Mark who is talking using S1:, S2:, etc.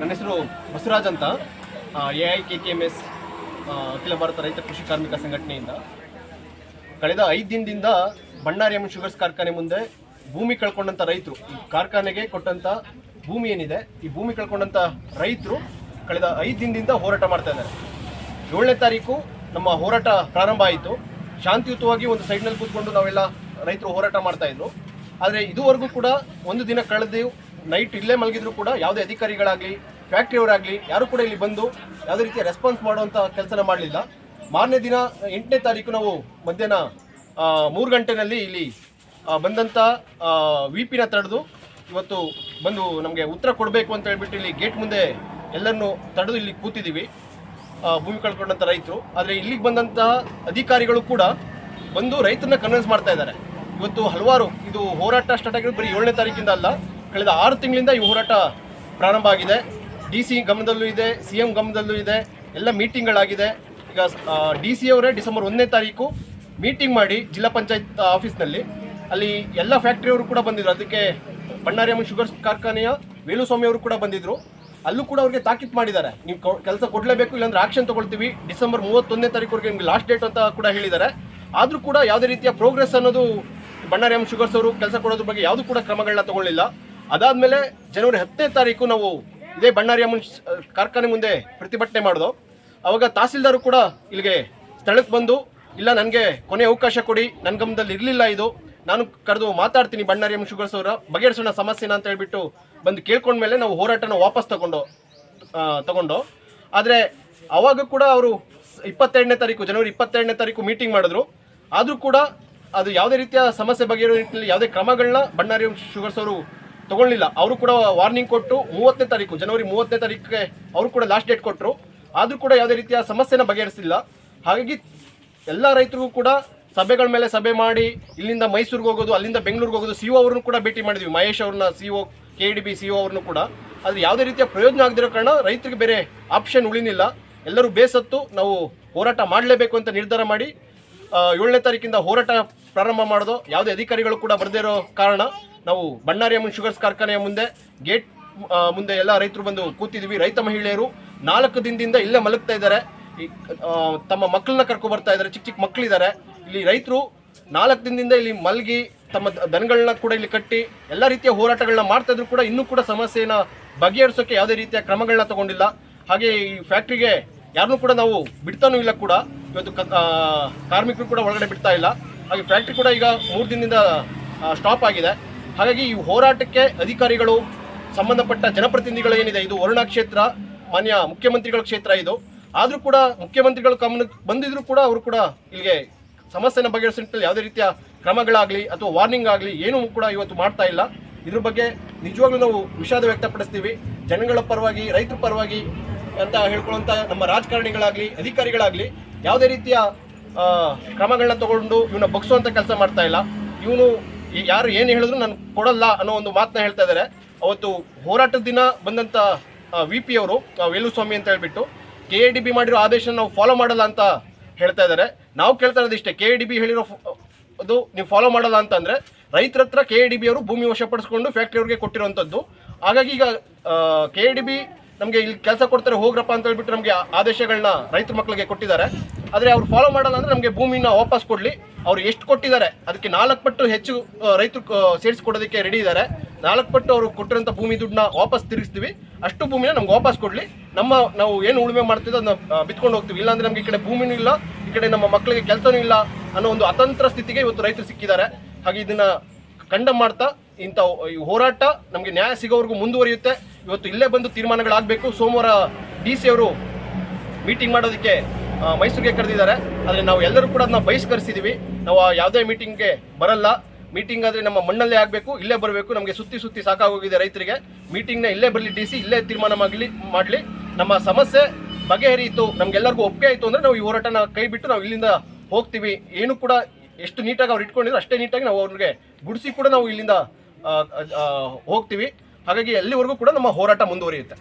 S1: ನನ್ನ ಹೆಸರು ಬಸವರಾಜ್ ಅಂತ. A I K K M S ಅಖಿಲ ಭಾರತ ರೈತ ಕೃಷಿ ಕಾರ್ಮಿಕ ಸಂಘಟನೆಯಿಂದ. ಕಳೆದ ಐದು ದಿನದಿಂದ ಬಣ್ಣಾರಿ ಎಂ ಶುಗರ್ಸ್ ಕಾರ್ಖಾನೆ ಮುಂದೆ ಭೂಮಿ ಕಳ್ಕೊಂಡಂಥ ರೈತರು, ಈ ಕಾರ್ಖಾನೆಗೆ ಕೊಟ್ಟಂಥ ಭೂಮಿ ಏನಿದೆ, ಈ ಭೂಮಿ ಕಳ್ಕೊಂಡಂಥ ರೈತರು ಕಳೆದ ಐದು ದಿನದಿಂದ ಹೋರಾಟ ಮಾಡ್ತಾ ಇದ್ದಾರೆ. ಏಳನೇ ತಾರೀಕು ನಮ್ಮ ಹೋರಾಟ ಪ್ರಾರಂಭ ಆಯಿತು. ಶಾಂತಿಯುತವಾಗಿ ಒಂದು ಸೈಡ್ನಲ್ಲಿ ಕೂತ್ಕೊಂಡು ನಾವೆಲ್ಲ ರೈತರು ಹೋರಾಟ ಮಾಡ್ತಾ ಇದ್ರು ಆದರೆ ಇದುವರೆಗೂ ಕೂಡ ಒಂದು ದಿನ ಕಳೆದು ನೈಟ್ ಇಲ್ಲೇ ಮಲಗಿದ್ರು ಕೂಡ ಯಾವುದೇ ಅಧಿಕಾರಿಗಳಾಗಲಿ, ಫ್ಯಾಕ್ಟ್ರಿಯವರಾಗಲಿ, ಯಾರು ಕೂಡ ಇಲ್ಲಿ ಬಂದು ಯಾವುದೇ ರೀತಿಯ ರೆಸ್ಪಾನ್ಸ್ ಮಾಡುವಂಥ ಕೆಲಸನ ಮಾಡಲಿಲ್ಲ. ಮಾರನೇ ದಿನ ಎಂಟನೇ ತಾರೀಕು ನಾವು ಮಧ್ಯಾಹ್ನ ಮೂರು ಗಂಟೆನಲ್ಲಿ ಇಲ್ಲಿ ಬಂದಂಥ ವಿ ಪಿನ ತಡೆದು ಇವತ್ತು ಬಂದು ನಮಗೆ ಉತ್ತರ ಕೊಡಬೇಕು ಅಂತ ಹೇಳ್ಬಿಟ್ಟು ಇಲ್ಲಿ ಗೇಟ್ ಮುಂದೆ ಎಲ್ಲರನ್ನು ತಡೆದು ಇಲ್ಲಿ ಕೂತಿದ್ದೀವಿ. ಭೂಮಿ ಕಳ್ಕೊಂಡಂಥ ರೈತರು. ಆದರೆ ಇಲ್ಲಿಗೆ ಬಂದಂತಹ ಅಧಿಕಾರಿಗಳು ಕೂಡ ಬಂದು ರೈತರನ್ನ ಕನ್ವಿನ್ಸ್ ಮಾಡ್ತಾ ಇದ್ದಾರೆ. ಇವತ್ತು ಹಲವಾರು, ಇದು ಹೋರಾಟ ಸ್ಟಾರ್ಟ್ ಆಗಿರೋದು ಬರೀ ಏಳನೇ ತಾರೀಕಿಂದ ಅಲ್ಲ. ಕಳೆದ ಆರು ತಿಂಗಳಿಂದ ಈ ಹೋರಾಟ ಪ್ರಾರಂಭ ಆಗಿದೆ. ಡಿ ಸಿ ಗಮನದಲ್ಲೂ ಇದೆ, ಸಿ ಎಂ ಗಮನದಲ್ಲೂ ಇದೆ, ಎಲ್ಲ ಮೀಟಿಂಗ್ಗಳಾಗಿದೆ. ಈಗ ಡಿ ಸಿ ಅವರೇ ಡಿಸೆಂಬರ್ ಒಂದನೇ ತಾರೀಕು ಮೀಟಿಂಗ್ ಮಾಡಿ ಜಿಲ್ಲಾ ಪಂಚಾಯತ್ ಆಫೀಸ್ನಲ್ಲಿ. ಅಲ್ಲಿ ಎಲ್ಲ ಫ್ಯಾಕ್ಟ್ರಿಯವರು ಕೂಡ ಬಂದಿದ್ದರು ಅದಕ್ಕೆ ಬಣ್ಣಾರಿಯಮ್ಮ ಶುಗರ್ಸ್ ಕಾರ್ಖಾನೆಯ ವೇಲುಸ್ವಾಮಿ ಅವರು ಕೂಡ ಬಂದಿದ್ದರು ಅಲ್ಲೂ ಕೂಡ ಅವ್ರಿಗೆ ತಾಕೀತು ಮಾಡಿದ್ದಾರೆ. ನೀವು ಕೆಲಸ ಕೊಡಲೇಬೇಕು, ಇಲ್ಲಾಂದ್ರೆ ಆಕ್ಷನ್ ತೊಗೊಳ್ತೀವಿ. ಡಿಸೆಂಬರ್ ಮೂವತ್ತೊಂದನೇ ತಾರೀಕುವರೆಗೆ ನಿಮಗೆ ಲಾಸ್ಟ್ ಡೇಟ್ ಅಂತ ಕೂಡ ಹೇಳಿದ್ದಾರೆ. ಆದರೂ ಕೂಡ ಯಾವುದೇ ರೀತಿಯ ಪ್ರೋಗ್ರೆಸ್ ಅನ್ನೋದು ಬಣ್ಣಾರಿ ಎಂ ಶುಗರ್ಸ್ ಅವರು ಕೆಲಸ ಕೊಡೋದ್ರ ಬಗ್ಗೆ ಯಾವುದೂ ಕೂಡ ಕ್ರಮಗಳನ್ನ ತಗೊಳ್ಳಿಲ್ಲ. ಅದಾದಮೇಲೆ ಜನವರಿ ಹತ್ತನೇ ತಾರೀಕು ನಾವು ಇದೇ ಬಣ್ಣಾರಿ ಅಮ್ಮನ ಕಾರ್ಖಾನೆ ಮುಂದೆ ಪ್ರತಿಭಟನೆ ಮಾಡಿದೋ, ಅವಾಗ ತಹಸೀಲ್ದಾರು ಕೂಡ ಇಲ್ಲಿಗೆ ಸ್ಥಳಕ್ಕೆ ಬಂದು, ಇಲ್ಲ ನನಗೆ ಕೊನೆ ಅವಕಾಶ ಕೊಡಿ ನನ್ನ ಗಮನದಲ್ಲಿ ಇರಲಿಲ್ಲ ಇದು, ನಾನು ಕರೆದು ಮಾತಾಡ್ತೀನಿ ಬಣ್ಣಾರಿ ಎಂ ಶುಗರ್ಸ್ ಅವರ, ಬಗೆಹರಿಸೋಣ ಸಮಸ್ಯೆನ ಅಂತ ಹೇಳ್ಬಿಟ್ಟು ಬಂದು ಕೇಳ್ಕೊಂಡ್ಮೇಲೆ ನಾವು ಹೋರಾಟನ ವಾಪಸ್ ತಗೊಂಡು ತಗೊಂಡು. ಆದರೆ ಅವಾಗ ಕೂಡ ಅವರು ಇಪ್ಪತ್ತೆರಡನೇ ತಾರೀಕು, ಜನವರಿ ಇಪ್ಪತ್ತೆರಡನೇ ತಾರೀಕು ಮೀಟಿಂಗ್ ಮಾಡಿದ್ರು. ಆದರೂ ಕೂಡ ಅದು ಯಾವುದೇ ರೀತಿಯ ಸಮಸ್ಯೆ ಬಗೆಹರೋ ನಿಟ್ಟಿನಲ್ಲಿ ಯಾವುದೇ ಕ್ರಮಗಳನ್ನ ಬಣ್ಣಾರಿ ಶುಗರ್ಸ್ ಅವರು ತಗೊಳ್ಳಿಲ್ಲ. ಅವರು ಕೂಡ ವಾರ್ನಿಂಗ್ ಕೊಟ್ಟು ಮೂವತ್ತನೇ ತಾರೀಕು, ಜನವರಿ ಮೂವತ್ತನೇ ತಾರೀಕಿಗೆ ಅವರು ಕೂಡ ಲಾಸ್ಟ್ ಡೇಟ್ ಕೊಟ್ಟರು ಆದರೂ ಕೂಡ ಯಾವುದೇ ರೀತಿಯ ಸಮಸ್ಯೆನ ಬಗೆಹರಿಸಿಲ್ಲ. ಹಾಗಾಗಿ ಎಲ್ಲ ರೈತರಿಗೂ ಕೂಡ ಸಭೆಗಳ ಮೇಲೆ ಸಭೆ ಮಾಡಿ ಇಲ್ಲಿಂದ ಮೈಸೂರಿಗೆ ಹೋಗೋದು, ಅಲ್ಲಿಂದ ಬೆಂಗಳೂರಿಗೆ ಹೋಗೋದು ಸಿ ಅವ್ರನ್ನು ಕೂಡ ಭೇಟಿ ಮಾಡಿದ್ವಿ. ಮಹೇಶ್ ಅವ್ರನ್ನ C O K D B C O ಅವ್ರನ್ನೂ ಕೂಡ. ಆದರೆ ಯಾವುದೇ ರೀತಿಯ ಪ್ರಯೋಜನ ಆಗದಿರೋ ಕಾರಣ ರೈತರಿಗೆ ಬೇರೆ ಆಪ್ಷನ್ ಉಳಿನಿಲ್ಲ. ಎಲ್ಲರೂ ಬೇಸತ್ತು ನಾವು ಹೋರಾಟ ಮಾಡಲೇಬೇಕು ಅಂತ ನಿರ್ಧಾರ ಮಾಡಿ ಏಳನೇ ತಾರೀಕಿಂದ ಹೋರಾಟ ಪ್ರಾರಂಭ ಮಾಡೋದು ಯಾವುದೇ ಅಧಿಕಾರಿಗಳು ಕೂಡ ಬರದೇ ಇರೋ ಕಾರಣ. ನಾವು ಬಣ್ಣಾರಿ ಅಮ್ಮನ್ ಶುಗರ್ಸ್ ಕಾರ್ಖಾನೆಯ ಮುಂದೆ, ಗೇಟ್ ಮುಂದೆ ಎಲ್ಲ ರೈತರು ಬಂದು ಕೂತಿದ್ವಿ. ರೈತ ಮಹಿಳೆಯರು ನಾಲ್ಕು ದಿನದಿಂದ ಇಲ್ಲೇ ಮಲಗ್ತಾ ಇದ್ದಾರೆ. ತಮ್ಮ ಮಕ್ಕಳನ್ನ ಕರ್ಕೊ ಬರ್ತಾ ಇದ್ದಾರೆ. ಚಿಕ್ಕ ಚಿಕ್ಕ ಮಕ್ಕಳಿದ್ದಾರೆ. ಇಲ್ಲಿ ರೈತರು ನಾಲ್ಕು ದಿನದಿಂದ ಇಲ್ಲಿ ಮಲಗಿ, ತಮ್ಮ ದನಗಳನ್ನ ಕೂಡ ಇಲ್ಲಿ ಕಟ್ಟಿ, ಎಲ್ಲ ರೀತಿಯ ಹೋರಾಟಗಳನ್ನ ಮಾಡ್ತಾ ಇದ್ರು ಕೂಡ ಇನ್ನೂ ಕೂಡ ಸಮಸ್ಯೆನ ಬಗೆಹರಿಸೋಕೆ ಯಾವುದೇ ರೀತಿಯ ಕ್ರಮಗಳನ್ನ ತಗೊಂಡಿಲ್ಲ. ಹಾಗೆ ಈ ಫ್ಯಾಕ್ಟ್ರಿಗೆ ಯಾರನ್ನೂ ಕೂಡ ನಾವು ಬಿಡ್ತಾನೂ ಇಲ್ಲ ಕೂಡ. ಇವತ್ತು ಕಾರ್ಮಿಕರು ಕೂಡ ಒಳಗಡೆ ಬಿಡ್ತಾ ಇಲ್ಲ. ಹಾಗೆ ಫ್ಯಾಕ್ಟ್ರಿ ಕೂಡ ಈಗ ಮೂರು ದಿನದಿಂದ ಸ್ಟಾಪ್ ಆಗಿದೆ. ಹಾಗಾಗಿ ಈ ಹೋರಾಟಕ್ಕೆ ಅಧಿಕಾರಿಗಳು ಸಂಬಂಧಪಟ್ಟ ಜನಪ್ರತಿನಿಧಿಗಳು ಏನಿದೆ, ಇದು ವರುಣಾ ಕ್ಷೇತ್ರ, ಮಾನ್ಯ ಮುಖ್ಯಮಂತ್ರಿಗಳ ಕ್ಷೇತ್ರ ಇದು. ಆದರೂ ಕೂಡ ಮುಖ್ಯಮಂತ್ರಿಗಳು ಗಮನಕ್ಕೆ ಬಂದಿದ್ರು ಕೂಡ ಅವರು ಕೂಡ ಇಲ್ಲಿಗೆ ಸಮಸ್ಯೆನ ಬಗೆಹರಿಸೋ ಯಾವುದೇ ರೀತಿಯ ಕ್ರಮಗಳಾಗಲಿ ಅಥವಾ ವಾರ್ನಿಂಗ್ ಆಗಲಿ ಏನೂ ಕೂಡ ಇವತ್ತು ಮಾಡ್ತಾ ಇಲ್ಲ. ಇದ್ರ ಬಗ್ಗೆ ನಿಜವಾಗ್ಲೂ ನಾವು ವಿಷಾದ ವ್ಯಕ್ತಪಡಿಸ್ತೀವಿ. ಜನಗಳ ಪರವಾಗಿ, ರೈತರ ಪರವಾಗಿ ಅಂತ ಹೇಳ್ಕೊಳ್ಳುವಂಥ ನಮ್ಮ ರಾಜಕಾರಣಿಗಳಾಗಲಿ, ಅಧಿಕಾರಿಗಳಾಗಲಿ ಯಾವುದೇ ರೀತಿಯ ಕ್ರಮಗಳನ್ನ ತಗೊಂಡು ಇವನ್ನ ಬಗ್ಸುವಂಥ ಕೆಲಸ ಮಾಡ್ತಾ ಇಲ್ಲ. ಇವನು ಯಾರು ಏನು ಹೇಳಿದ್ರು ನಾನು ಕೊಡಲ್ಲ ಅನ್ನೋ ಒಂದು ಮಾತನ್ನ ಹೇಳ್ತಾ ಇದ್ದಾರೆ ಅವತ್ತು ಹೋರಾಟದ ದಿನ ಬಂದಂಥ ವಿ ಪಿ ಅವರು ವೇಲುಸ್ವಾಮಿ ಅಂತ ಹೇಳ್ಬಿಟ್ಟು ಕೆ ಎ ಡಿ ಬಿ ಮಾಡಿರೋ ಆದೇಶ ನಾವು ಫಾಲೋ ಮಾಡಲ್ಲ ಅಂತ ಹೇಳ್ತಾ ಇದ್ದಾರೆ ನಾವು ಕೇಳ್ತಾ ಇರೋದು ಇಷ್ಟೇ ಕೆ ಎ ಡಿ ಬಿ ಹೇಳಿರೋ ಅದು ನೀವು ಫಾಲೋ ಮಾಡಲ್ಲ ಅಂತಂದ್ರೆ ರೈತರ ಹತ್ರ ಕೆ ಎ ಡಿ ಬಿ ಅವರು ಭೂಮಿ ವಶಪಡಿಸ್ಕೊಂಡು ಫ್ಯಾಕ್ಟ್ರಿ ಅವ್ರಿಗೆ ಕೊಟ್ಟಿರುವಂಥದ್ದು ಹಾಗಾಗಿ ಈಗ ಕೆ ಎ ಡಿ ಬಿ ನಮಗೆ ಇಲ್ಲಿ ಕೆಲಸ ಕೊಡ್ತಾರೆ, ಹೋಗ್ರಪ್ಪ ಅಂತ ಹೇಳ್ಬಿಟ್ಟು ನಮಗೆ ಆದೇಶಗಳನ್ನ ರೈತರ ಮಕ್ಕಳಿಗೆ ಕೊಟ್ಟಿದ್ದಾರೆ. ಆದರೆ ಅವ್ರು ಫಾಲೋ ಮಾಡಲ್ಲ ಅಂದರೆ ನಮಗೆ ಭೂಮಿನ ವಾಪಸ್ ಕೊಡಲಿ. ಅವ್ರು ಎಷ್ಟು ಕೊಟ್ಟಿದ್ದಾರೆ? ಅದಕ್ಕೆ ನಾಲ್ಕು ಪಟ್ಟು ಹೆಚ್ಚು ರೈತರು ಸೇರಿಸ್ಕೊಡೋದಕ್ಕೆ ರೆಡಿ ಇದ್ದಾರೆ. ನಾಲ್ಕು ಪಟ್ಟು ಅವರು ಕೊಟ್ಟಿರೋಂಥ ಭೂಮಿ ದುಡ್ಡನ್ನ ವಾಪಸ್ ತಿರುಗಿಸ್ತೀವಿ. ಅಷ್ಟು ಭೂಮಿನ ನಮ್ಗೆ ವಾಪಸ್ ಕೊಡಲಿ. ನಮ್ಮ, ನಾವು ಏನು ಉಳುಮೆ ಮಾಡ್ತಿದ್ದೋ ಅದನ್ನ ಬಿತ್ಕೊಂಡು ಹೋಗ್ತೀವಿ. ಇಲ್ಲಾಂದ್ರೆ ನಮಗೆ ಈ ಕಡೆ ಭೂಮಿನೂ ಇಲ್ಲ, ಈ ಕಡೆ ನಮ್ಮ ಮಕ್ಕಳಿಗೆ ಕೆಲಸನೂ ಇಲ್ಲ ಅನ್ನೋ ಒಂದು ಅತಂತ್ರ ಸ್ಥಿತಿಗೆ ಇವತ್ತು ರೈತರು ಸಿಕ್ಕಿದ್ದಾರೆ. ಹಾಗೆ ಇದನ್ನ ಖಂಡ ಮಾಡ್ತಾ, ಇಂಥ, ಈ ಹೋರಾಟ ನಮಗೆ ನ್ಯಾಯ ಸಿಗೋವರೆಗೂ ಮುಂದುವರಿಯುತ್ತೆ. ಇವತ್ತು ಇಲ್ಲೇ ಬಂದು ತೀರ್ಮಾನಗಳಾಗಬೇಕು. ಸೋಮವಾರ ಡಿ ಸಿ ಅವರು ಮೀಟಿಂಗ್ ಮಾಡೋದಕ್ಕೆ ಮೈಸೂರಿಗೆ ಕರೆದಿದ್ದಾರೆ. ಆದರೆ ನಾವು ಎಲ್ಲರೂ ಕೂಡ ಅದನ್ನ ಬಹಿಷ್ಕರಿಸಿದ್ದೀವಿ ನಾವು ಯಾವುದೇ ಮೀಟಿಂಗ್ಗೆ ಬರಲ್ಲ. ಮೀಟಿಂಗ್ ಆದರೆ ನಮ್ಮ ಮಣ್ಣಲ್ಲೇ ಆಗಬೇಕು, ಇಲ್ಲೇ ಬರಬೇಕು. ನಮಗೆ ಸುತ್ತಿ ಸುತ್ತಿ ಸಾಕಾಗೋಗಿದೆ ರೈತರಿಗೆ. ಮೀಟಿಂಗ್ನ ಇಲ್ಲೇ ಬರಲಿ ಡಿ ಸಿ ಇಲ್ಲೇ ತೀರ್ಮಾನ ಮಾಡಲಿ ಮಾಡಲಿ. ನಮ್ಮ ಸಮಸ್ಯೆ ಬಗೆಹರಿಯಿತು ನಮಗೆಲ್ಲರಿಗೂ ಒಪ್ಪಿಗೆ ಆಯಿತು ಅಂದರೆ ನಾವು ಈ ಹೋರಾಟನ ಕೈ ಬಿಟ್ಟು ನಾವು ಇಲ್ಲಿಂದ ಹೋಗ್ತೀವಿ. ಏನು ಕೂಡ ಎಷ್ಟು ನೀಟಾಗಿ ಅವ್ರು ಇಟ್ಕೊಂಡಿದ್ರು ಅಷ್ಟೇ ನೀಟಾಗಿ ನಾವು ಅವ್ರಿಗೆ ಗುಡಿಸಿ ಕೂಡ ನಾವು ಇಲ್ಲಿಂದ ಹೋಗ್ತೀವಿ. ಹಾಗಾಗಿ ಎಲ್ಲಿವರೆಗೂ ಕೂಡ ನಮ್ಮ ಹೋರಾಟ ಮುಂದುವರಿಯುತ್ತೆ.